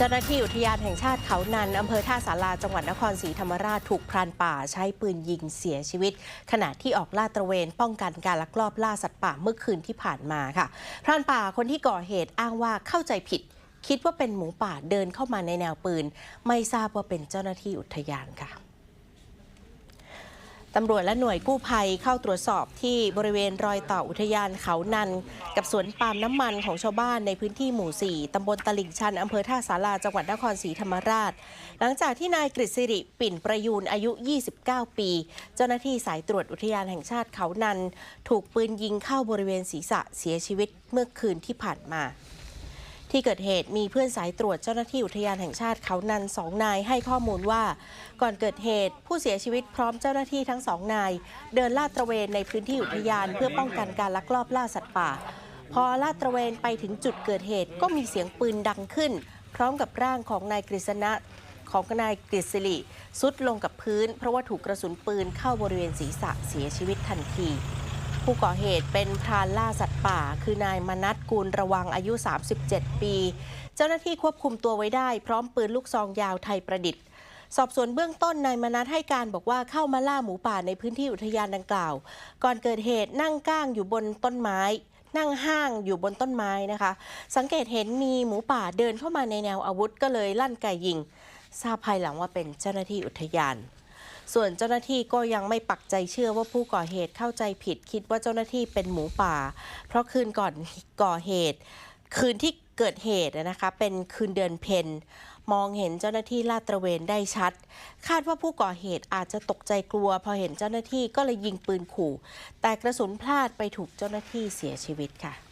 เจ้าหน้าที่อุทยานแห่งชาติเขานันอำเภอท่าสาราจังหวัดนครศรีธรรมราชถูกพรานป่าใช้ปืนยิงเสียชีวิต ขณะที่ออกลาดตระเวนป้องกันการลักลอบล่าสัตว์ป่าเมื่อคืนที่ผ่านมาค่ะ พรานป่าคนที่ก่อเหตุอ้างว่าเข้าใจผิด คิดว่าเป็นหมูป่าเดินเข้ามาในแนวปืน ไม่ทราบว่าเป็นเจ้าหน้าที่อุทยานค่ะ ตำรวจและหน่วยกู้ภัยเข้าตรวจสอบที่บริเวณรอยต่ออุทยานเขานัน กับสวนปาล์มน้ำมันของชาวบ้านในพื้นที่หมู่ 4 ตำบลตลิ่งชัน อำเภอท่าสาราจังหวัดนครศรีธรรมราช หลังจากที่นายกฤษริปิ่นประยูนอายุ 29 ปี เจ้าหน้าที่สายตรวจอุทยานแห่งชาติเขานัน ถูกปืนยิงเข้าบริเวณศีรษะเสียชีวิตเมื่อคืนที่ผ่านมา ที่เกิดเหตุมีเพื่อนสายตรวจเจ้าหน้าที่อุทยานแห่งชาติเขานันสองนายให้ข้อมูลว่า ก่อนเกิดเหตุผู้เสียชีวิตพร้อมเจ้าหน้าที่ทั้งสองนาย เดินลาดตระเวนในพื้นที่อุทยานเพื่อป้องกันการลักลอบล่าสัตว์ป่า พอลาดตระเวนไปถึงจุดเกิดเหตุก็มีเสียงปืนดังขึ้น พร้อมกับร่างของนายกฤษณะของนายกฤษริสุดลงกับพื้น เพราะว่าถูกกระสุนปืนเข้าบริเวณศีรษะเสียชีวิตทันที ผู้ก่อเหตุเป็นพรานล่าสัตว์ป่า คือนายมนัทกูลระวังอายุ 37 ปี เจ้าหน้าที่ควบคุมตัวไว้ได้ พร้อมปืนลูกซองยาวไทยประดิษฐ์ สอบสวนเบื้องต้นนายมนัทให้การบอกว่าเข้ามาล่าหมูป่าในพื้นที่อุทยานดังกล่าว ก่อนเกิดเหตุนั่งก้างอยู่บนต้นไม้ นั่งห้างอยู่บนต้นไม้นะคะ สังเกตเห็นมีหมูป่าเดินเข้ามาในแนวอาวุธก็เลยลั่นไกยิง ทราบภายหลังว่าเป็นเจ้าหน้าที่อุทยาน ส่วนเจ้าหน้าที่ก็ยังไม่ปักใจเชื่อว่าผู้ก่อเหตุเข้าใจผิดคิดว่าเจ้าหน้าที่เป็นหมูป่า เพราะคืนก่อนก่อเหตุ คืนที่เกิดเหตุนะคะ เป็นคืนเดือนเพ็ญมองเห็นเจ้าหน้าที่ลาดตระเวนได้ชัด คาดว่าผู้ก่อเหตุอาจจะตกใจกลัว พอเห็นเจ้าหน้าที่ก็เลยยิงปืนขู่ แต่กระสุนพลาดไปถูกเจ้าหน้าที่เสียชีวิตค่ะ